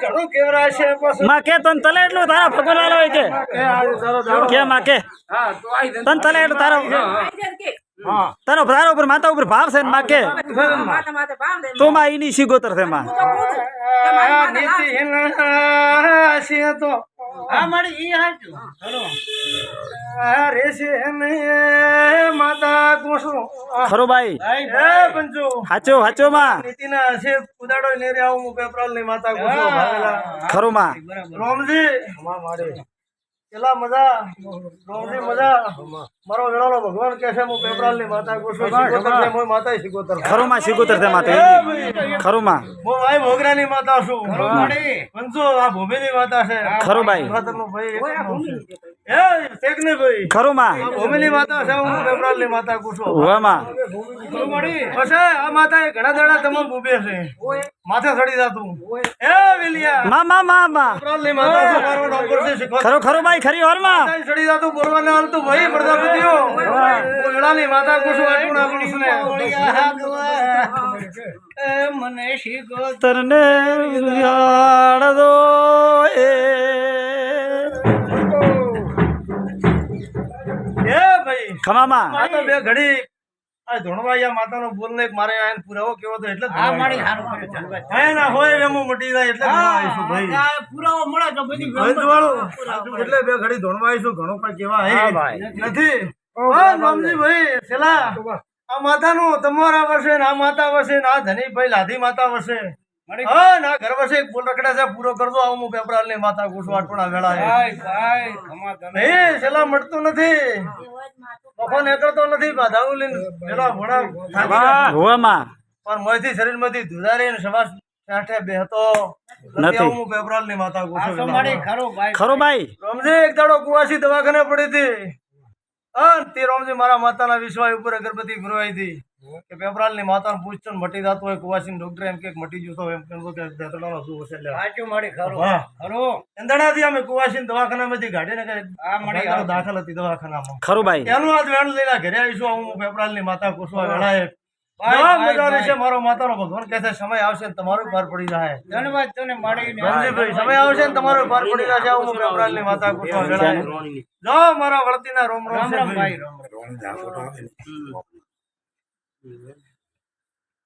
ઘણું કેવરાશે માં કે તન તલે એટલું તારા ભગવાન હોય કે? કે માં કે તન તલે એટલું તારો તારો તારા ઉપર માતા ઉપર ભાવ છે ને માં. કે તો માં એની શીગોતર છે. માં નીતિહીન છે તો. આ રેશે ને માતા કોશું ખરો ભાઈ. હે પંચો હાચો હાચો માં. નીતિના છે ઉદાડો ને રે આવું પેપરાલની માતા ભાવેલા ખરો માં. રોમજી. પેલા મજા રોમજી મજા મારો વેળાનો ભગવાન કે છે હું પેપરાલની માતા કોશું શીખોતર છે હું માતા શીખોતર ખરો માં શીગોતર છે માતા ઈની. માં હું ભાઈ મોગરા ની માતા છું પંચો આ ભૂમિ ની માતા છે ખરો ભાઈ. એ શેખ ને ભાઈ ખરો માં ભૂમિ ની માતા છે હું પેપરાલની માતા ઉવા માં પછી આ માતા ઘણા દાડા તમામ ઉભે છે માથે ચડી જાતું એ વેલિયા. માં માં માં માં. પ્રોબ્લેમની મારો ડોક્ટર છે શીખો. ખરો ખરો ભાઈ ખરી ઓરમાં ચડી જાતું બોલવાને હાલતું ભાઈ પ્રજાપતિઓ વેળાની માતા આટલું નાખું ને? મને શીખો તરને યાદ દો એ. એ ભાઈ. ખમામાં. આ તો બે ઘડી આ ધોણવાયા માતાનો બોલને ને મારે આયન પુરાવો કેવો તો એટલે હા મારી હા ના હોય એમો મટી જાય એટલે ધોણવાઈશું ભાઈ. ભંજવાળું એટલે બે ઘડી ધણવાઈશું ઘણો પણ કેવા હે. નથી. હા નામજી ભાઈ છેલ્લા આ માતાનું તમારા વર્ષે ને આ માતા વસે ને આ ધની ભાઈ લાધી માતા વર્ષે હા ના ઘર વર્ષે એક બોલ રખડા છે પૂરો કરજો આવું હું પેપરાલની માતા કુશું આટોણા વેળા એ. છેલ્લા મળતું નથી. બફો નીકળતો નથી બાધાવું લઈને પેલા ભોળા થાકી ગયા. ઉવા માં પણ શરીરમાંથી ધુધારી ને સવાસ કાંઠે બેહતો નથી નથી. હું પેપરાલની માતા કુશું વેળા. ખરો ભાઈ. રોમજી એક દાડો કુવાસી દવાખાને પડી હતી. હા તે રોમજી મારા માતાના વિશ્વાસ ઉપર અગરબત્તી ફરવાઈ હતી. કે પેપરાલની માતાને પૂછતો ને મટી જતો હોય કુવાસી ડોક્ટર એમ કે મટી જતો એમ કેમ કે દાંતડાનો શું હશે એટલે. વાહ. એંદડાથી અમે કુવાસી દવાખાનામાંથી કાઢીને કે માતાનો દાખલ હતી દવાખાનામાં. ખરું ભાઈ. એનું આજ વેણ લઈને ઘરે આવીશું હું પેપરાલની માતા કુસવા વેળાએ. મારો માતાનો. ભગવાન કહે છે સમય આવશે તમારો પાર પડી જાય. રણજીતભાઈ, સમય આવશે તમારો પાર પડી જશે હું પેપરાલ માતા કુસવા વેળાએ. જો મારા વળતીના રોમ રોમ Bilmiyorum.